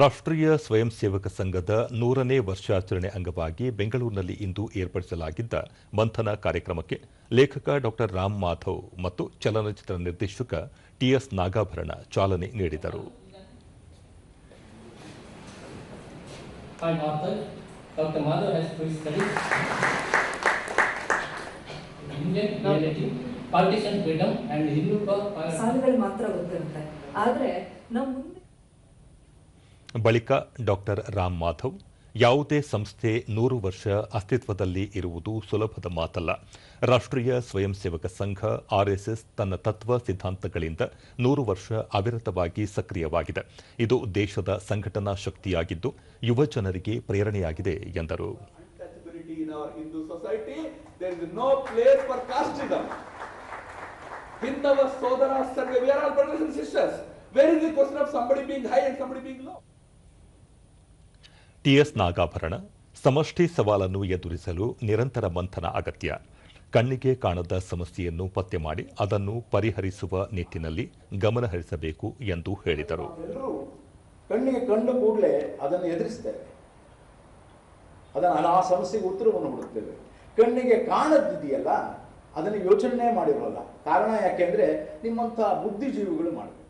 ರಾಷ್ಟ್ರೀಯ ಸ್ವಯಂ ಸೇವಕ ಸಂಘದ ನೂರನೇ ವರ್ಷಾಚರಣೆ ಅಂಗವಾಗಿ ಬೆಂಗಳೂರಿನಲ್ಲಿ ಇಂದು ಏರ್ಪಡಿಸಲಾಗಿದ್ದ ಮಂಥನ ಕಾರ್ಯಕ್ರಮಕ್ಕೆ ಲೇಖಕ ಡಾ ರಾಮ್ ಮಾಧವ್ ಮತ್ತು ಚಲನಚಿತ್ರ ನಿರ್ದೇಶಕ ಟಿಎಸ್ ನಾಗಾಭರಣ ಚಾಲನೆ ನೀಡಿದರು. ನಮ್ಮ ಮಾತ್ರ ಗೊತ್ತಿರುತ್ತೆ. ಆದ್ರೆ ನಾವು ಮುಂದೆ ಬಳಿಕ ಡಾಕ್ಟರ್ ರಾಮ್ ಮಾಧವ್, ಯಾವುದೇ ಸಂಸ್ಥೆ ನೂರು ವರ್ಷ ಅಸ್ತಿತ್ವದಲ್ಲಿ ಇರುವುದು ಸುಲಭದ ಮಾತಲ್ಲ. ರಾಷ್ಟ್ರೀಯ ಸ್ವಯಂ ಸೇವಕ ಸಂಘ, ಆರ್ಎಸ್ಎಸ್ ತನ್ನ ತತ್ವ ಸಿದ್ಧಾಂತಗಳಿಂದ ನೂರು ವರ್ಷ ಅವಿರತವಾಗಿ ಸಕ್ರಿಯವಾಗಿದೆ. ಇದು ದೇಶದ ಸಂಘಟನಾ ಶಕ್ತಿಯಾಗಿದ್ದು, ಯುವ ಜನರಿಗೆ ಪ್ರೇರಣೆಯಾಗಿದೆ, ಎಂದರು. Very of high and low TS Nagabharana, ಸಮಷ್ಟಿ ಸವಾಲನ್ನು ಎದುರಿಸಲು ನಿರಂತರ ಮಂಥನ ಅಗತ್ಯ. ಕಣ್ಣಿಗೆ ಕಾಣದ ಸಮಸ್ಯೆಯನ್ನು ಪತ್ತೆ ಮಾಡಿ ಅದನ್ನು ಪರಿಹರಿಸುವ ನಿಟ್ಟಿನಲ್ಲಿ ಗಮನಹರಿಸಬೇಕು ಎಂದು ಹೇಳಿದರು. ಕಣ್ಣಿಗೆ ಕಂಡ ಕೂಡಲೇ ಅದನ್ನು ಎದುರಿಸ್ತೇವೆ. ಅದನ್ನು ಆ ಸಮಸ್ಯೆಗೆ ಉತ್ತರವನ್ನು ಹುಡುಕ್ತೇವೆ ಕಣ್ಣಿಗೆ ಕಾಣದಿದೆಯಲ್ಲ, ಅದನ್ನು ಯೋಚನೆ ಮಾಡಿರೋಲ್ಲ. ಕಾರಣ ಯಾಕೆಂದ್ರೆ ನಿಮ್ಮಂಥ ಬುದ್ಧಿಜೀವಿಗಳು ಮಾಡಬೇಕು